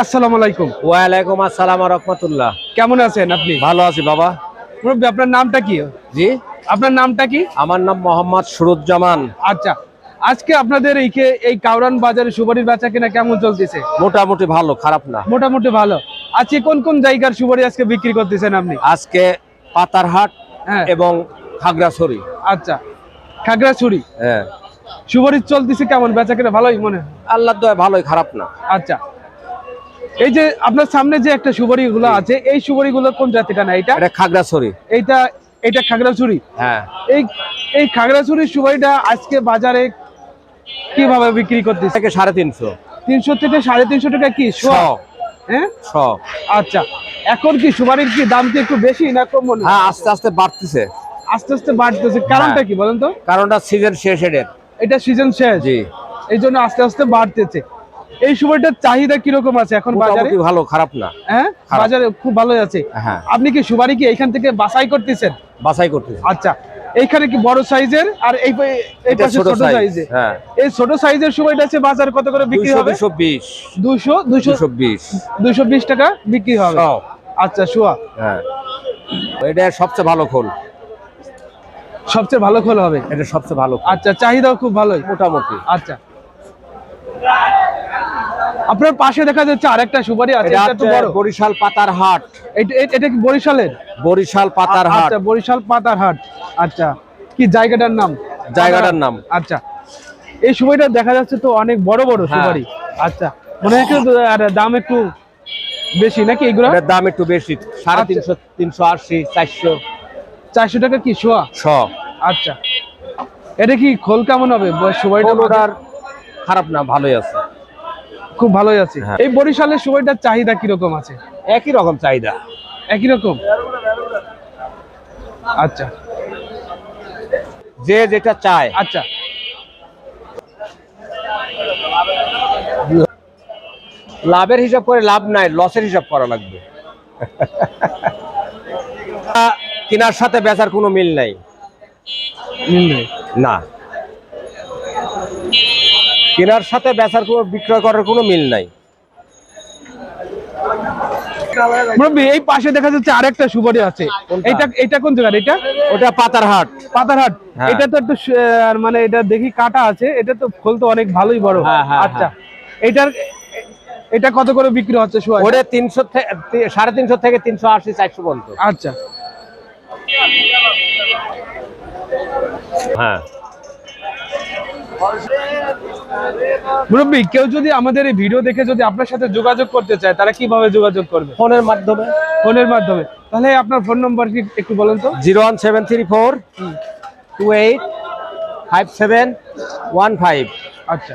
আসসালামু আলাইকুম। ওয়ালাইকুম আসসালাম রহমতুল্লাহ। কেমন আছেন আপনি? ভালো আছি বাবা। মুরব্বী আপনার নামটা কি? জি। আপনার নামটা কি? আমার নাম মোহাম্মদ সুরুজ্জামান। আচ্ছা আজকে আপনাদের এইকে এই কাউরান বাজারে সুপারির বেচা কিনা কেমন চলতেছে? মোটামুটি ভালো খারাপ না। মোটামুটি ভালো। আজকে কোন কোন জায়গার সুপারি আজকে বিক্রি করতেছেন আপনি? আজকে পাতারহাট হ্যাঁ। এবং খাগড়াছড়ি। আচ্ছা খাগড়াছড়ি। হ্যাঁ। সুপারি চলতেছে কেমন? বেচা কিনা ভালোই মনে হয়? আল্লাহ দয় ভালোই খারাপ না। আচ্ছা এই যে আপনার সামনে যে একটা সুপারি গুলো আছে এই সুপারি গুলো কোন জাতিটা না এটা এটা খাগড়াছড়ি। এইটা এটা খাগড়াছড়ি? হ্যাঁ। এই এই খাগড়াছড়ির সুপারিটা আজকে বাজারে কীভাবে বিক্রি করতেছে? থেকে সাড়ে তিনশো। তিনশো থেকে সাড়ে তিনশো টাকা কি? শোয়া? হ্যাঁ? ছ। আচ্ছা। এখন কি সুপারির কি দাম কি একটু বেশি না কম মনে হ্যাঁ আস্তে আস্তে বাড়তেছে। আস্তে আস্তে বাড়তেছে। কারণটা হ্যাঁ। কি বলেন তো? কারণটা সিজন শেষ এটা সিজন শেষ। জি। এই জন্য আস্তে আস্তে বাড়তেছে। এই সুপারিটার চাহিদা কীরকম আছে এখন বাজারে? ভালো খারাপ না। হ্যাঁ? বাজারে খুব ভালোই আছে। হ্যাঁ। আপনি কি সুপারি কি এখান থেকে বাছাই করতেছেন? বাছাই করতেছে। আচ্ছা এইখানে কি বড় সাইজের? আর এই এই পাশে ছোট সাইজ হ্যাঁ। এই ছোট সাইজের সুপারিটা আছে বাজার কত করে বিক্রি হবে? দুশো বিশ। দুশো দুশো দুশো বিশ। দুশো বিশ টাকা বিক্রি হবে। আচ্ছা শুয়া। হ্যাঁ। এটা সবচেয়ে ভালো খোল। সবচেয়ে ভালো খোল হবে? এটা সবচেয়ে ভালো আচ্ছা চাহিদাও খুব ভালোই। মোটামুটি। আচ্ছা। আপনার পাশে দেখা যাচ্ছে আরেকটা সুপারি আছে এটা একটু বড়। বরিশাল পাতার হাট। এটা এটা- কি বরিশালের? বরিশাল পাতার হাট। আচ্ছা বরিশাল পাতার হাট। আচ্ছা কি জায়গাটার নাম? জায়গাটার নাম। আচ্ছা এই সুপারিটা দেখা যাচ্ছে তো অনেক বড় বড় হ্যাঁ। সুপারি। আচ্ছা মনে হয় আর দাম একটু বেশি নাকি এগুলো? দাম একটু বেশি সাড়ে আচ্ছা। তিনশো তিনশো আশি চারশো। চারশো টাকা কি শোয়া? ছ আচ্ছা এটা কি খোল কেমন হবে? সুপারিটা খারাপ না ভালোই আছে। খুব ভালোই আছে। হ্যাঁ। এই বরিশালের সুপারিটার চাহিদা কীরকম আছে? একই রকম চাহিদা। একই রকম? আচ্ছা। যে যেটা চায়। আচ্ছা। লাভের হিসাব করে লাভ নাই লসের হিসাব করা লাগবে। কেনার সাথে বেচার কোনো মিল নাই। মিল নেই। না। কেনার সাথে বেচার কোনো বিক্রয় করার কোনো মিল নাই। এই পাশে দেখা যাচ্ছে আরেকটা সুপারি আছে। এটা এটা কোন জায়গা এটা? ওটা পাতার হাট পাতারহাট। হ্যাঁ। এটা তো একটু মানে এটা দেখি কাটা আছে এটা তো ফুল তো অনেক ভালোই বড়। হ্যাঁ, হ্যাঁ, আচ্ছা। এটার এটা কত করে বিক্রি হচ্ছে ওটা তিনশো সাড়ে তিনশো থেকে তিনশো আশি চারশো পর্যন্ত। আচ্ছা। হ্যাঁ। মুরব্বি কেউ যদি আমাদের এই ভিডিও দেখে যদি আপনার সাথে যোগাযোগ করতে চায় তারা কীভাবে যোগাযোগ করবে? ফোনের মাধ্যমে। ফোনের মাধ্যমে। তাহলে আপনার ফোন নম্বর কি একটু বলেন তো? Zero one seven three four two eight five seven one five. আচ্ছা।